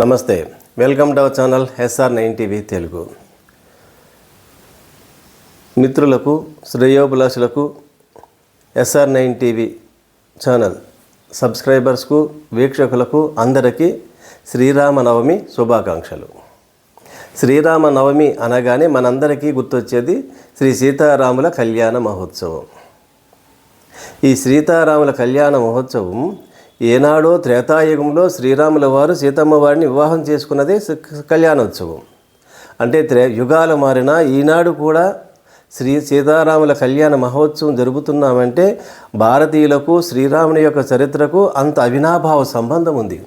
నమస్తే. Welcome to our channel SR nine TV Telugu. మిత్రులకు శ్రేయోభిలాషులకు ఎస్ఆర్ నైన్ టీవీ ఛానల్ సబ్స్క్రైబర్స్కు వీక్షకులకు అందరికీ శ్రీరామనవమి శుభాకాంక్షలు. శ్రీరామ నవమి అనగానే మనందరికీ గుర్తొచ్చేది శ్రీ సీతారాముల కళ్యాణ మహోత్సవం. ఈ సీతారాముల కళ్యాణ మహోత్సవం ఏనాడో త్రేతాయుగంలో శ్రీరాముల వారు సీతమ్మ వారిని వివాహం చేసుకున్నదే కళ్యాణోత్సవం. అంటే త్రే యుగాలు మారినా ఈనాడు కూడా శ్రీ సీతారాముల కళ్యాణ మహోత్సవం జరుపుతున్నామంటే భారతీయులకు శ్రీరాముని యొక్క చరిత్రకు అంత అవినాభావ సంబంధం ఉంది.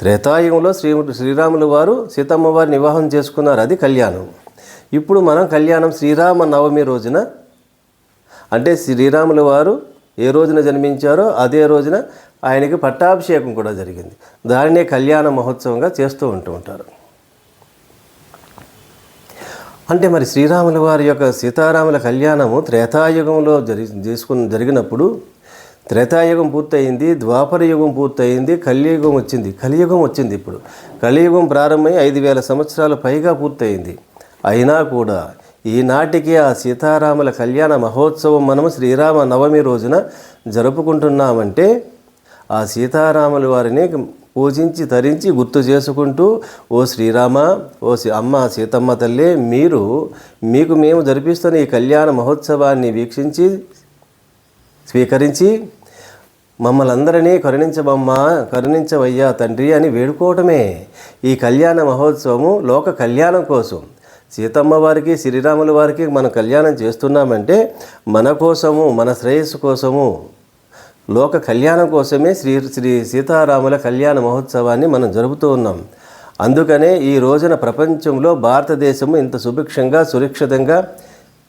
త్రేతాయుగంలో శ్రీ శ్రీరాములు వారు సీతమ్మ వారిని వివాహం చేసుకున్నారు. అది కళ్యాణం. ఇప్పుడు మనం కళ్యాణం శ్రీరామ నవమి రోజున అంటే శ్రీరాముల వారు ఏ రోజున జన్మించారో అదే రోజున ఆయనకి పట్టాభిషేకం కూడా జరిగింది. దానినే కళ్యాణ మహోత్సవంగా చేస్తూ ఉంటూ ఉంటారు. అంటే మరి శ్రీరాముల వారి యొక్క సీతారాముల కళ్యాణము త్రేతాయుగంలో జరి చేసుకుని జరిగినప్పుడు త్రేతాయుగం పూర్తయింది ద్వాపర యుగం పూర్తయింది కలియుగం వచ్చింది. కలియుగం వచ్చింది ఇప్పుడు. కలియుగం ప్రారంభమై ఐదు వేల సంవత్సరాల పైగా పూర్తయింది. అయినా కూడా ఈనాటికి ఆ సీతారాముల కళ్యాణ మహోత్సవం మనము శ్రీరామ నవమి రోజున జరుపుకుంటున్నామంటే ఆ సీతారాముల వారిని పూజించి తరించి గుర్తు చేసుకుంటూ ఓ శ్రీరామ ఓ అమ్మ సీతమ్మ తల్లి మీరు మీకు మేము జరిపిస్తున్న ఈ కళ్యాణ మహోత్సవాన్ని వీక్షించి స్వీకరించి మమ్మల్ని అందరినీ కరుణించబమ్మా కరుణించవయ్యా తండ్రి అని వేడుకోవటమే. ఈ కళ్యాణ మహోత్సవము లోక కళ్యాణం కోసం. సీతమ్మ వారికి శ్రీరాముల వారికి మనం కళ్యాణం చేస్తున్నామంటే మన కోసము మన శ్రేయస్సు కోసము. లోక కళ్యాణం కోసమే శ్రీ శ్రీ సీతారాముల కళ్యాణ మహోత్సవాన్ని మనం జరుపుతూ ఉన్నాం. అందుకనే ఈ రోజున ప్రపంచంలో భారతదేశము ఇంత సుభిక్షంగా సురక్షితంగా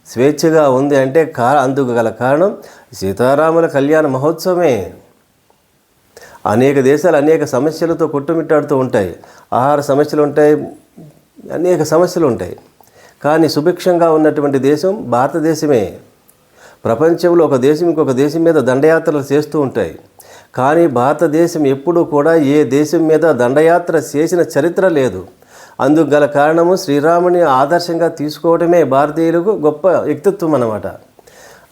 స్వేచ్ఛగా ఉంది అంటే కా అందుకు గల కారణం సీతారాముల కళ్యాణ మహోత్సవమే. అనేక దేశాలు అనేక సమస్యలతో కొట్టుమిట్టాడుతూ ఉంటాయి. ఆహార సమస్యలు ఉంటాయి అనేక సమస్యలు ఉంటాయి. కానీ సుభిక్షంగా ఉన్నటువంటి దేశం భారతదేశమే. ప్రపంచంలో ఒక దేశం ఇంకొక దేశం మీద దండయాత్రలు చేస్తూ ఉంటాయి. కానీ భారతదేశం ఎప్పుడూ కూడా ఏ దేశం మీద దండయాత్ర చేసిన చరిత్ర లేదు. అందుకు గల కారణము శ్రీరాముని ఆదర్శంగా తీసుకోవడమే భారతీయులకు గొప్ప వ్యక్తిత్వం అన్నమాట.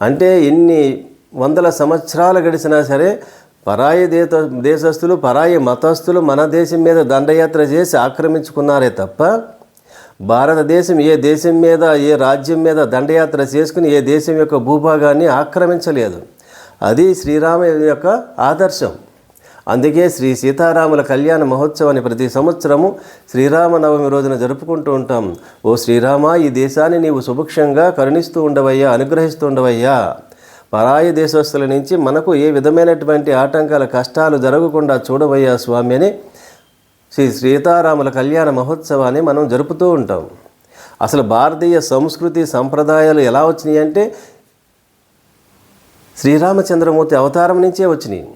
అంటే ఎన్ని వందల సంవత్సరాలు గడిచినా సరే పరాయి దేత దేశస్తులు పరాయి మతస్థులు మన దేశం మీద దండయాత్ర చేసి ఆక్రమించుకున్నారే తప్ప భారతదేశం ఏ దేశం మీద ఏ రాజ్యం మీద దండయాత్ర చేసుకుని ఏ దేశం యొక్క భూభాగాన్ని ఆక్రమించలేదు. అది శ్రీరామ యొక్క ఆదర్శం. అందుకే శ్రీ సీతారాముల కళ్యాణ మహోత్సవాన్ని ప్రతి సంవత్సరము శ్రీరామనవమి రోజున జరుపుకుంటూ ఉంటాం. ఓ శ్రీరామ ఈ దేశాన్ని నీవు సుభిక్షంగా కరుణిస్తూ ఉండవయ్యా అనుగ్రహిస్తూ ఉండవయ్యా. పరాయి దేశస్తుల నుంచి మనకు ఏ విధమైనటువంటి ఆటంకాల కష్టాలు జరగకుండా చూడవయ్యా స్వామి అని శ్రీ సీతారాముల కళ్యాణ మహోత్సవాన్ని మనం జరుపుతూ ఉంటాం. అసలు భారతీయ సంస్కృతి సంప్రదాయాలు ఎలా వచ్చినాయి అంటే శ్రీరామచంద్రమూర్తి అవతారం నుంచే వచ్చినాయి.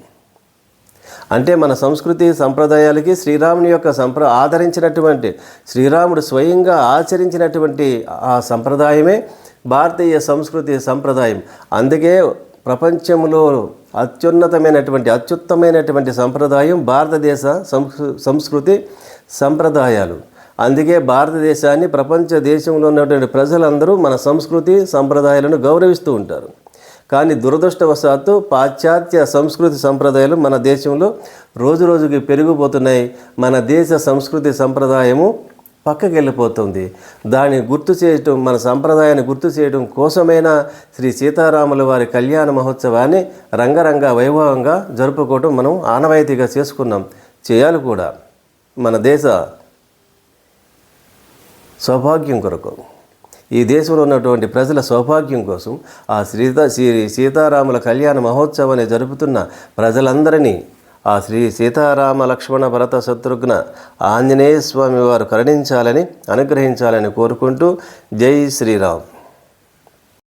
అంటే మన సంస్కృతి సంప్రదాయాలకి శ్రీరాముని యొక్క సంప్ర ఆదరించినటువంటి శ్రీరాముడు స్వయంగా ఆచరించినటువంటి ఆ సంప్రదాయమే భారతీయ సంస్కృతి సంప్రదాయం. అందుకే ప్రపంచంలో అత్యున్నతమైనటువంటి అత్యుత్తమైనటువంటి సంప్రదాయం భారతదేశ సంస్కృతి సంప్రదాయాలు. అందుకే భారతదేశాన్ని ప్రపంచ దేశంలో ఉన్నటువంటి ప్రజలందరూ మన సంస్కృతి సంప్రదాయాలను గౌరవిస్తూ ఉంటారు. కానీ దురదృష్టవశాత్తు పాశ్చాత్య సంస్కృతి సంప్రదాయాలు మన దేశంలో రోజు రోజుకి పెరిగిపోతున్నాయి. మన దేశ సంస్కృతి సంప్రదాయము పక్కకి వెళ్ళిపోతుంది దాన్ని గుర్తు చేయటం మన సంప్రదాయాన్ని గుర్తు చేయడం కోసమైనా శ్రీ సీతారాముల వారి కళ్యాణ మహోత్సవాన్ని రంగరంగ వైభవంగా జరుపుకోవటం మనం ఆనవాయితీగా చేసుకున్నాం. చేయాలి కూడా. మన దేశ సౌభాగ్యం కొరకు. ఈ దేశంలో ఉన్నటువంటి ప్రజల సౌభాగ్యం కోసం ఆ శ్రీత శ్రీ సీతారాముల కళ్యాణ మహోత్సవాన్ని జరుపుతున్న ప్రజలందరినీ ఆ శ్రీ సీతారామ లక్ష్మణ భరత శత్రుఘ్న ఆంజనేయ స్వామి వారు కరుణించాలని అనుగ్రహించాలని కోరుకుంటూ జై శ్రీరామ్.